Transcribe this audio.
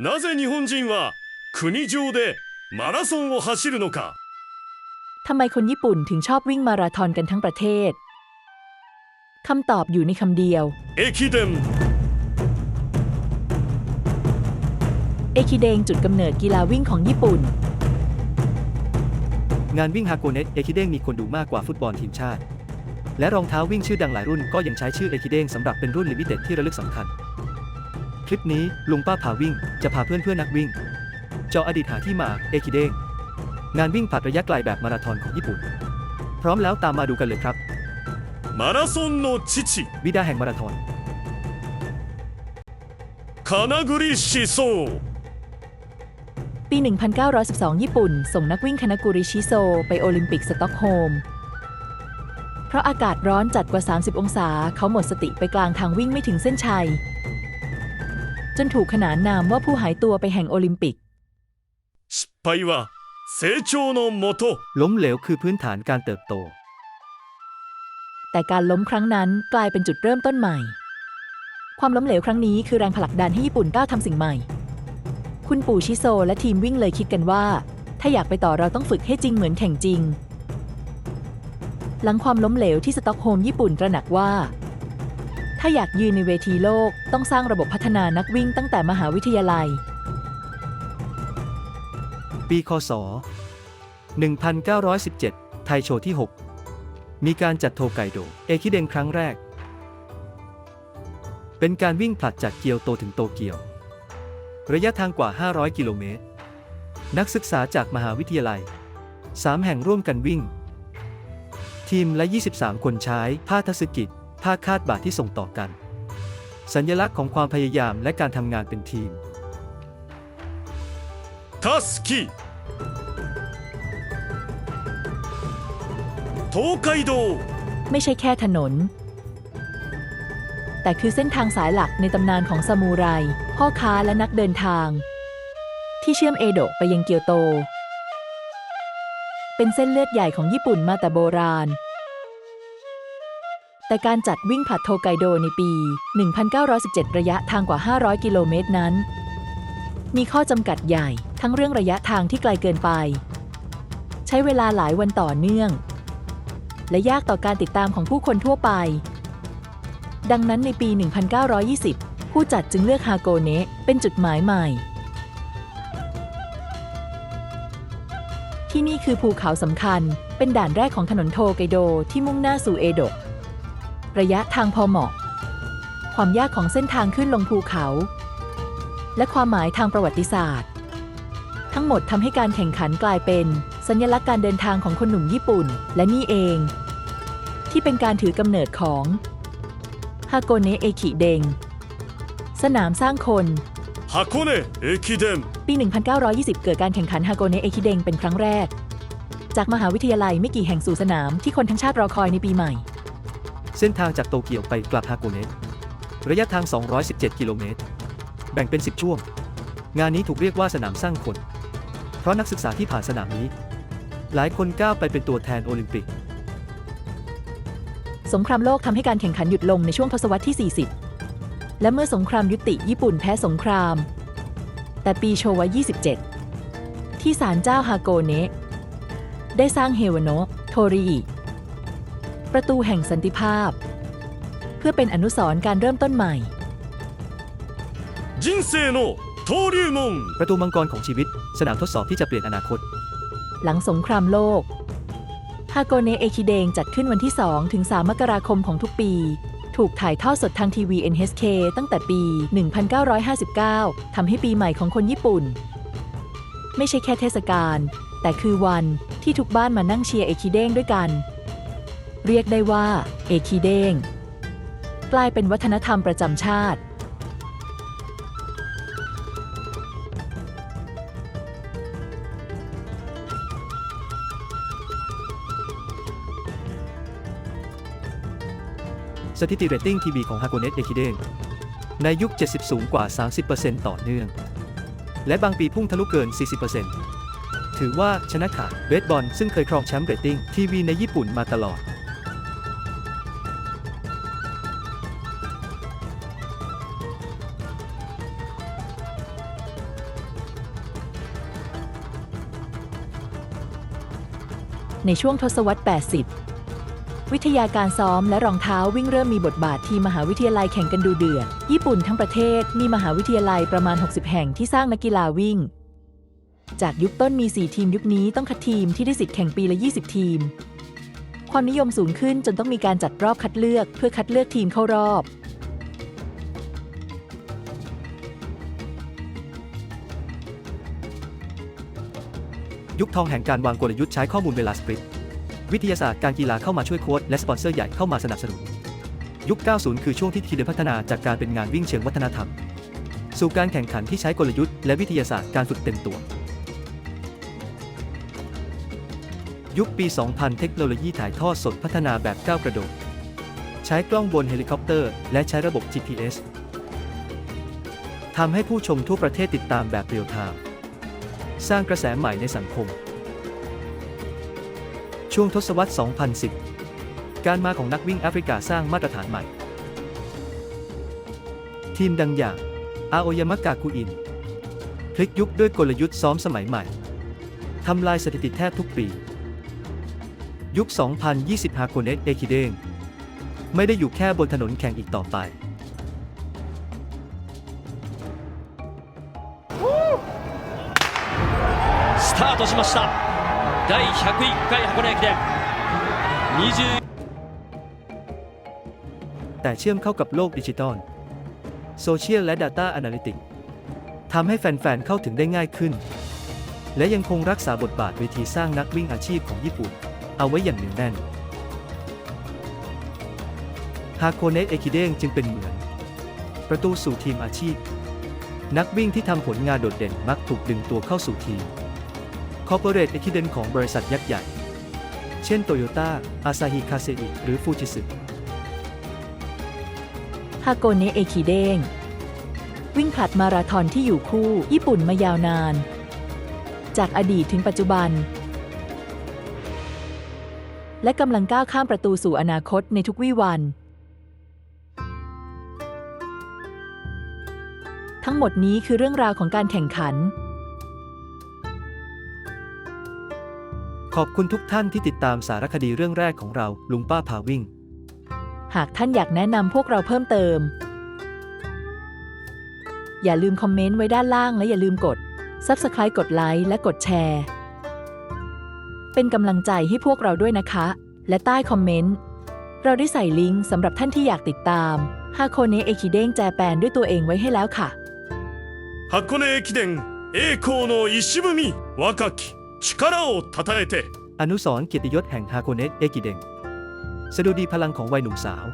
なぜ日本人は国上でマラソンを走るのか ทำไมคนญี่ปุ่นถึงชอบวิ่งมาราธอนกันทั้งประเทศ คำตอบอยู่ในคำเดียว 駅伝 เอคิเดงจุดกำเนิดกีฬาวิ่งของญี่ปุ่น งานวิ่งฮาโกเน t เอคิเด้งมีคนดูมากกว่าฟุตบอลทีมชาติ และรองเท้าวิ่งชื่อดังหลายรุ่นก็ยังใช้ชื่อเอคิเด้งสำหรับเป็นรุ่นลิมิเต็ดที่ระลึกสำคัญ คลิปนี้ลุงป้าพาวิ่ง จะพาเพื่อนเพื่อนนักวิ่ง เจ้าอดีตหาที่มา เอคิเด้งงานวิ่งผลัดระยะไกลแบบมาราธอนของญี่ปุ่น พร้อมแล้วตามมาดูกันเลยครับ มาราธอนโนชิชิวิดาแห่งมาราธอนคานากุริชิโซปี 1912 ญี่ปุ่น ส่งนักวิ่งคานากุริชิโซ ไปโอลิมปิกสต็อกโฮล์มเพราะอากาศร้อนจัดกว่า 30 องศา เขาหมดสติไปกลางทางวิ่งไม่ถึงเส้นชัย จนถูกขนานนามว่าผู้หายตัวไปแห่งโอลิมปิก 失敗は成長のもと ล้มเหลวคือพื้นฐานการเติบโต แต่การล้มครั้งนั้นกลายเป็นจุดเริ่มต้นใหม่ ความล้มเหลวครั้งนี้คือแรงผลักดันให้ญี่ปุ่นก้าวทำสิ่งใหม่ คุณปู่ชิโซและทีมวิ่งเลยคิดกันว่า ถ้าอยากไปต่อเราต้องฝึกให้จริงเหมือนแข่งจริง หลังความล้มเหลวที่สต็อกโฮล์มญี่ปุ่นตระหนักว่า ถ้าอยากยืนในเวทีโลก ต้องสร้างระบบพัฒนานักวิ่งตั้งแต่มหาวิทยาลัย ปีคศ 1917 ไทยโชว์ที่ 6 มีการจัดโทไกโด เอคิเดนครั้งแรก เป็นการวิ่งผลัดจากเกียวโตถึงโตเกียว ระยะทางกว่า 500 กิโลเมตร นักศึกษาจากมหาวิทยาลัย 3 แห่งร่วมกันวิ่ง ทีมละ 23 คนใช้ผ้าทัศกิจ ผ้าคาดบาทที่ส่งต่อกัน สัญลักษณ์ของความพยายามและการทำงานเป็นทีม たすき東海道 ไม่ใช่แค่ถนน แต่คือเส้นทางสายหลักในตำนานของซามูไร พ่อค้าและนักเดินทาง ที่เชื่อมเอโดะไปยังเกียวโต เป็นเส้นเลือดใหญ่ของญี่ปุ่นมาแต่โบราณ แต่การจัดวิ่งผลัดโทไกโดในปี 1917 ระยะทางกว่า 500 กิโลเมตรนั้น มีข้อจำกัดใหญ่ทั้งเรื่องระยะทางที่ไกลเกินไป ใช้เวลาหลายวันต่อเนื่อง และยากต่อการติดตามของผู้คนทั่วไป ดังนั้นในปี 1920 ผู้จัดจึงเลือกฮาโกเนะเป็นจุดหมายใหม่ ที่นี่คือภูเขาสำคัญเป็นด่านแรกของถนนโทไกโดที่มุ่งหน้าสู่เอโดะ ระยะทางพอเหมาะ ความยากของเส้นทางขึ้นลงภูเขา และความหมายทางประวัติศาสตร์ ทั้งหมดทำให้การแข่งขันกลายเป็น สัญลักษณ์การเดินทางของคนหนุ่มญี่ปุ่น และนี่เอง ที่เป็นการถือกำเนิดของฮาโกเนะเอคิเดง สนามสร้างคน 箱根駅伝 ปี 1920 เกิดการแข่งขันฮาโกเนะเอคิเดงเป็นครั้งแรก จากมหาวิทยาลัยไม่กี่แห่งสู่สนามที่คนทั้งชาติรอคอยในปีใหม่ เส้นทางจากโตเกียวไปกลับฮาโกเนะระยะทาง 217 กิโลเมตร แบ่งเป็น 10 ช่วง งานนี้ถูกเรียกว่าสนามสร้างคน เพราะนักศึกษาที่ผ่านสนามนี้ หลายคนก้าวไปเป็นตัวแทนโอลิมปิก สงครามโลกทำให้การแข่งขันหยุดลงในช่วงทศวรรษที่ 40 และเมื่อสงครามยุติญี่ปุ่นแพ้สงคราม แต่ปีโชวะ 27 ที่ศาลเจ้าฮาโกเนะได้สร้างเฮวาโนะโทริอิ ประตูแห่งสันติภาพ เพื่อเป็นอนุสรณ์การเริ่มต้นใหม่ 人生の登竜門 ประตูมังกรของชีวิต สนามทดสอบที่จะเปลี่ยนอนาคต หลังสงครามโลก ฮาโกเนะเอคิเดงจัดขึ้นวันที่ 2 ถึง 3 มกราคมของทุกปี ถูกถ่ายทอดสดทางทีวี NHK ตั้งแต่ปี 1959 ทำให้ปีใหม่ของคนญี่ปุ่น ไม่ใช่แค่เทศกาล แต่คือวันที่ทุกบ้านมานั่งเชียร์เอคิเดงด้วยกัน เรียกได้ว่า เอคิเด้งกลายเป็นวัฒนธรรมประจำชาติ สถิติเรตติ้งทีวีของฮาโกเน t เอคิเดนในยุค 70 สูงกว่า 30%ต่อเนื่อง และบางปีพุ่งทะลุเกิน 40%ถือว่าชนะขาดเบสบอลซึ่งเคยครองแชมป์เรตติ้งทีวีในญี่ปุ่นมาตลอด ในช่วงทศวรรษ 80 วิทยาการซ้อมและรองเท้าวิ่งเริ่มมีบทบาททีมมหาวิทยาลัยแข่งกันดูเดือด ญี่ปุ่นทั้งประเทศมีมหาวิทยาลัยประมาณ 60 แห่งที่สร้างนักกีฬาวิ่ง จากยุคต้นมี 4 ทีมยุคนี้ต้องคัดทีมที่ได้สิทธิ์แข่งปีละ 20 ทีม ความนิยมสูงขึ้นจนต้องมีการจัดรอบคัดเลือก เพื่อคัดเลือกทีมเข้ารอบ ยุคทองแห่งการวางกลยุทธ์ใช้ข้อมูลเวลาสปริต วิทยาศาสตร์การกีฬาเข้ามาช่วยโค้ชและสปอนเซอร์ใหญ่เข้ามาสนับสนุน ยุค 90 คือช่วงที่ทีเดพัฒนาจากการเป็นงานวิ่งเชิงวัฒนธรรม สู่การแข่งขันที่ใช้กลยุทธ์และวิทยาศาสตร์การฝึกเต็มตัว ยุคปี 2000 เทคโนโลยีถ่ายทอดสดพัฒนาแบบก้าวกระโดด ใช้กล้องบนเฮลิคอปเตอร์ และใช้ระบบ GPS ทำให้ผู้ชมทั่วประเทศติดตามแบบเรียลไทม์ สร้างกระแสใหม่ในสังคม ช่วงทศวรรษ 2010 การมาของนักวิ่งแอฟริกาสร้างมาตรฐานใหม่ ทีมดังอย่าง อาโอยามะกาคุอิน พลิกยุคด้วยกลยุทธ์ซ้อมสมัยใหม่ ทำลายสถิติแทบทุกปี ยุค 2020ฮาโกเนะเอคิเดงไม่ได้อยู่แค่บนถนนแข่งอีกต่อไป ートしました第101回箱根駅伝20 แต่เชื่อมเข้ากับโลกดิจิทัล โซเชียลและ Data Analytics ทำให้แฟน ๆ เข้าถึงได้ง่ายขึ้น และยังคงรักษาบทบาทเวทีสร้างนักวิ่งอาชีพของญี่ปุ่น เอาไว้อย่างเหนียวแน่น ฮาโคเนะเอคิเดงจึงเป็นเหมือน ประตูสู่ทีมอาชีพ นักวิ่งที่ทำผลงานโดดเด่นมักถูกดึงตัวเข้าสู่ทีม คอร์ปอเรทเอคิเดนของบริษัทยักษ์ใหญ่ เช่นโตโยต้าอาซาฮิคาเซอิหรือฟูจิสึฮากเนะเอคิเดงวิ่งผลัดมาราธอนที่อยู่คู่ญี่ปุ่นมายาวนาน จากอดีตถึงปัจจุบัน และกำลังก้าวข้ามประตูสู่อนาคตในทุกวี่วัน ทั้งหมดนี้คือเรื่องราวของการแข่งขัน ขอบคุณทุกท่านที่ติดตามสารคดีเรื่องแรกของเรา ลุงป้าพาวิ่ง หากท่านอยากแนะนำพวกเราเพิ่มเติม อย่าลืมคอมเมนต์ไว้ด้านล่างและอย่าลืมกด Subscribe กดไลค์และกดแชร์ เป็นกำลังใจให้พวกเราด้วยนะคะ และใต้คอมเมนต์ เราได้ใส่ลิงก์สำหรับท่านที่อยากติดตามฮาโคเนะเอคิเด้งแจแปนด้วยตัวเองไว้ให้แล้วค่ะ 箱根駅伝栄光の石踏み若き 力をたたえて อนุสรณ์เกียรติยศแห่งฮาโกเนะเอกิเดงสดุดีพลังของวัยหนุ่มสาว